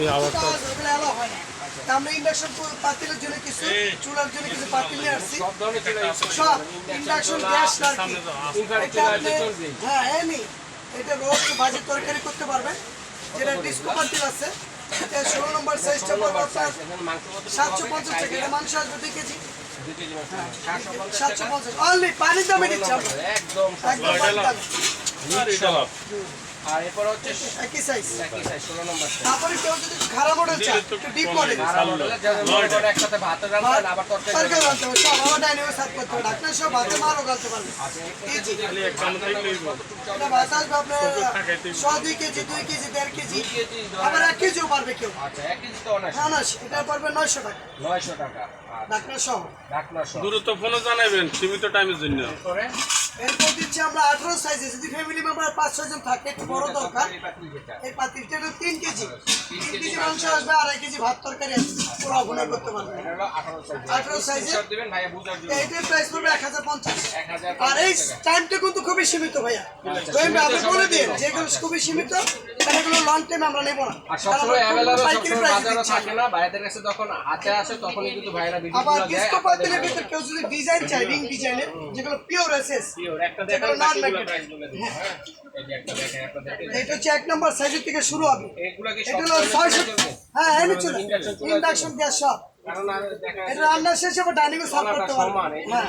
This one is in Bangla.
এই আওয়াজটা আমরা ইন্ডাকশন পাতিলের জন্য কিছু চুলার জন্য কিছু পাতিল নিয়ে আসছি। সব ধরনের চলে আসছে সব ইন্ডাকশন গ্যাস এটা হ্যাঁ এমনি এটা রোস্ট ভাজি তরকারি করতে পারবেন। যেটা ডিস্কো পাতিল আছে। এটা ষোলো নম্বর সাইজটা পড়বে আপনার সাতশো পঞ্চাশ টাকা। এটা মাংস আসবে দুই কেজি। সাতশো পঞ্চাশ। অনলি পানির দামে দিচ্ছি একদম আর এরপর হচ্ছে একই সাইজ একই সাইজ ষোলো নম্বর তারপরে কেউ যদি খারাপ মডেল চায় একটু ডিপ মডেল আর মডেলের যাদের একসাথে ভাত রান্না আবার তরকারি তরকারি রাখতে হবে সব আমার ডাইনিংয়ে সার্ভ করতে হবে ঢাকনা সব ভাতে মারও গালতে পারবে। আছে কেজি কতটুকু এটা ভাত আসবে আপনার ছ দুই কেজি দুই কেজি দেড় কেজি। কেজি আবার এক কেজিও পারবে কেউ। আচ্ছা কেজি তো অনার্স হ্যাঁ না এটা পারবে নয়শো টাকা। নয়শো টাকা আর সহ। ঢাকনা সহ। দ্রুত ফোনে জানাবেন সীমিত টাইমের জন্য। করে এরপর দিচ্ছি আমরা আঠারো সাইজে যদি ফ্যামিলি মেম্বার পাঁচ ছয় জন থাকে, একটু বড় দরকার। এই পাতিলটা হলো তিন কেজি। তিন কেজি মাংস আসবে আড়াই কেজি ভাত তরকারি পুরো অভিনয় করতে পারবে। আঠারো সাইজ 18 size এর? দিবেন ভাইয়া বুঝার জন্য। এইটার প্রাইস পড়বে এক হাজার পঞ্চাশ। আর এই টাইমটা কিন্তু খুবই সীমিত ভাইয়া। আপনি বলে দিন যেগুলো খুবই সীমিত এগুলো লং টাইম আমরা নেব না। আবার ডিস্কো পাতিলের ভিতর কেউ যদি ডিজাইন রিং ডিজাইনের যেগুলো পিওর একটা যেগুলো দেখেন এটা হচ্ছে এক নম্বর সাইজের থেকে শুরু হবে। এটা সব হলো ছয়শো হ্যাঁ এনে চলে। ইন্ডাকশন গ্যাস সব এটা রান্না শেষ হবে ডাইনিং সার্ভ করতে পারবে। হ্যাঁ।